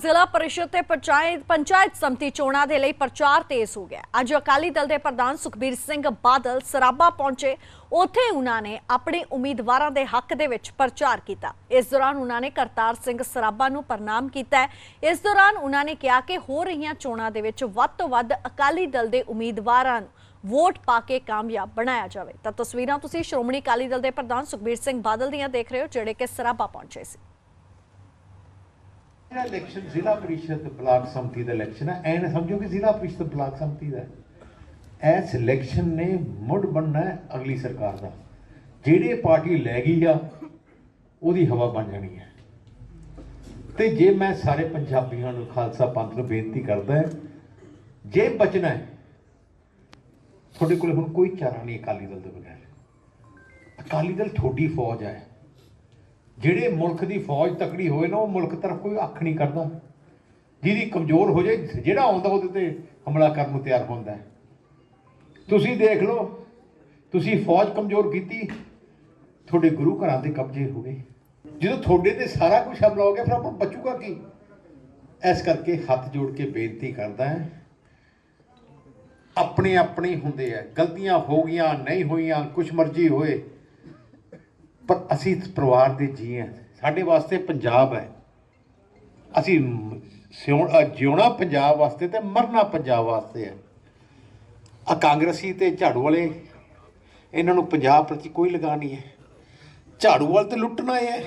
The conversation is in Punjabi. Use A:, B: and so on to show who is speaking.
A: ਜ਼ਿਲ੍ਹਾ ਪਰਿਸ਼ਦ ਤੇ ਪੰਚਾਇਤ ਪੰਚਾਇਤ ਚੋਣਾਂ ਦੇ ਲਈ ਪ੍ਰਚਾਰ ਤੇਜ਼ ਹੋ ਗਿਆ। ਅੱਜ ਅਕਾਲੀ ਦਲ ਦੇ ਪ੍ਰਧਾਨ ਸੁਖਬੀਰ ਸਿੰਘ ਬਾਦਲ ਸਰਾਬਾ ਪਹੁੰਚੇ। ਉੱਥੇ ਉਹਨਾਂ ਨੇ ਆਪਣੇ ਉਮੀਦਵਾਰਾਂ ਦੇ ਹੱਕ ਦੇ ਵਿੱਚ ਪ੍ਰਚਾਰ ਕੀਤਾ। ਇਸ ਦੌਰਾਨ ਉਹਨਾਂ ਨੇ ਕਰਤਾਰ ਸਿੰਘ ਸਰਾਬਾ ਨੂੰ ਪ੍ਰਣਾਮ ਕੀਤਾ। ਇਸ ਦੌਰਾਨ ਉਹਨਾਂ ਨੇ ਕਿਹਾ ਕਿ ਹੋ ਰਹੀਆਂ ਚੋਣਾਂ ਦੇ ਵਿੱਚ ਵੱਧ ਤੋਂ ਵੱਧ ਅਕਾਲੀ ਦਲ ਦੇ ਉਮੀਦਵਾਰਾਂ ਨੂੰ ਵੋਟ ਪਾ ਕੇ ਕਾਮਯਾਬ ਬਣਾਇਆ ਜਾਵੇ। ਤਾਂ ਤਸਵੀਰਾਂ ਤੁਸੀਂ ਸ਼੍ਰੋਮਣੀ ਅਕਾਲੀ ਦਲ ਦੇ ਪ੍ਰਧਾਨ ਸੁਖਬੀਰ ਸਿੰਘ ਬਾਦਲ ਦੀਆਂ ਦੇਖ ਰਹੇ ਹੋ, ਜਿਹੜੇ ਕਿ ਸਰਾਬਾ ਪਹੁੰਚੇ ਸੀ।
B: ਜਿਹੜਾ ਇਲੈਕਸ਼ਨ ਜ਼ਿਲ੍ਹਾ ਪ੍ਰੀਸ਼ਦ ਬਲਾਕ ਸੰਮਤੀ ਦਾ ਇਲੈਕਸ਼ਨ ਹੈ ਐਨ ਸਮਝੋ ਕਿ ਜ਼ਿਲ੍ਹਾ ਪ੍ਰੀਸ਼ਦ ਬਲਾਕ ਸੰਮਤੀ ਦਾ ਹੈ। ਇਸ ਇਲੈਕਸ਼ਨ ਨੇ ਮੁੜ ਬਣਨਾ ਅਗਲੀ ਸਰਕਾਰ ਦਾ। ਜਿਹੜੇ ਪਾਰਟੀ ਲੈ ਗਈ ਆ, ਉਹਦੀ ਹਵਾ ਬਣ ਜਾਣੀ ਹੈ। ਤੇ ਜੇ ਮੈਂ ਸਾਰੇ ਪੰਜਾਬੀਆਂ ਨੂੰ ਖਾਲਸਾ ਪੰਥ ਨੂੰ ਬੇਨਤੀ ਕਰਦਾ ਜੇ ਬਚਣਾ ਹੈ, ਤੁਹਾਡੇ ਕੋਲ ਹੁਣ ਕੋਈ ਚਾਰਾ ਨਹੀਂ ਅਕਾਲੀ ਦਲ ਦੇ ਬਗੈਰ। ਅਕਾਲੀ ਦਲ ਤੁਹਾਡੀ ਫੌਜ ਹੈ। ਜਿਹੜੇ ਮੁਲਕ ਦੀ ਫੌਜ ਤਕੜੀ ਹੋਵੇ ਨਾ, ਉਹ ਮੁਲਕ ਤਰਫ ਕੋਈ ਅੱਖ ਨਹੀਂ ਕਰਦਾ। ਜਿਹਦੀ ਕਮਜ਼ੋਰ ਹੋ ਜਾਏ, ਜਿਹੜਾ ਆਉਂਦਾ ਉਹਦੇ ਤੇ ਹਮਲਾ ਕਰਨ ਨੂੰ ਤਿਆਰ ਹੁੰਦਾ ਤੁਸੀਂ ਦੇਖ ਲਓ, ਤੁਸੀਂ ਫੌਜ ਕਮਜ਼ੋਰ ਕੀਤੀ, ਤੁਹਾਡੇ ਗੁਰੂ ਘਰਾਂ ਦੇ ਕਬਜ਼ੇ ਹੋ ਗਏ। ਜਦੋਂ ਤੁਹਾਡੇ ਤੇ ਸਾਰਾ ਕੁਝ ਹਮਲਾ ਹੋ ਗਿਆ, ਫਿਰ ਆਪਾਂ ਬਚੂਗਾ ਕੀ? ਇਸ ਕਰਕੇ ਹੱਥ ਜੋੜ ਕੇ ਬੇਨਤੀ ਕਰਦਾ ਹੈ ਆਪਣੇ ਆਪਣੇ ਹੁੰਦੇ ਆ। ਗਲਤੀਆਂ ਹੋ ਗਈਆਂ, ਨਹੀਂ ਹੋਈਆਂ, ਕੁਛ ਮਰਜ਼ੀ ਹੋਏ ਪਰ ਅਸੀਂ ਇਸ ਪਰਿਵਾਰ ਦੇ ਜੀ ਹਾਂ। ਸਾਡੇ ਵਾਸਤੇ ਪੰਜਾਬ ਹੈ। ਅਸੀਂ ਮ- ਜਿਉਣਾ ਪੰਜਾਬ ਵਾਸਤੇ ਤੇ ਮਰਨਾ ਪੰਜਾਬ ਵਾਸਤੇ ਹੈ। ਆ ਕਾਂਗਰਸੀ ਤੇ ਝਾੜੂ ਵਾਲੇ, ਇਹਨਾਂ ਨੂੰ ਪੰਜਾਬ ਪ੍ਰਤੀ ਕੋਈ ਲਗਾ ਨਹੀਂ ਹੈ। ਝਾੜੂ ਵਾਲ ਤੇ ਲੁੱਟਣਾ ਹੈ।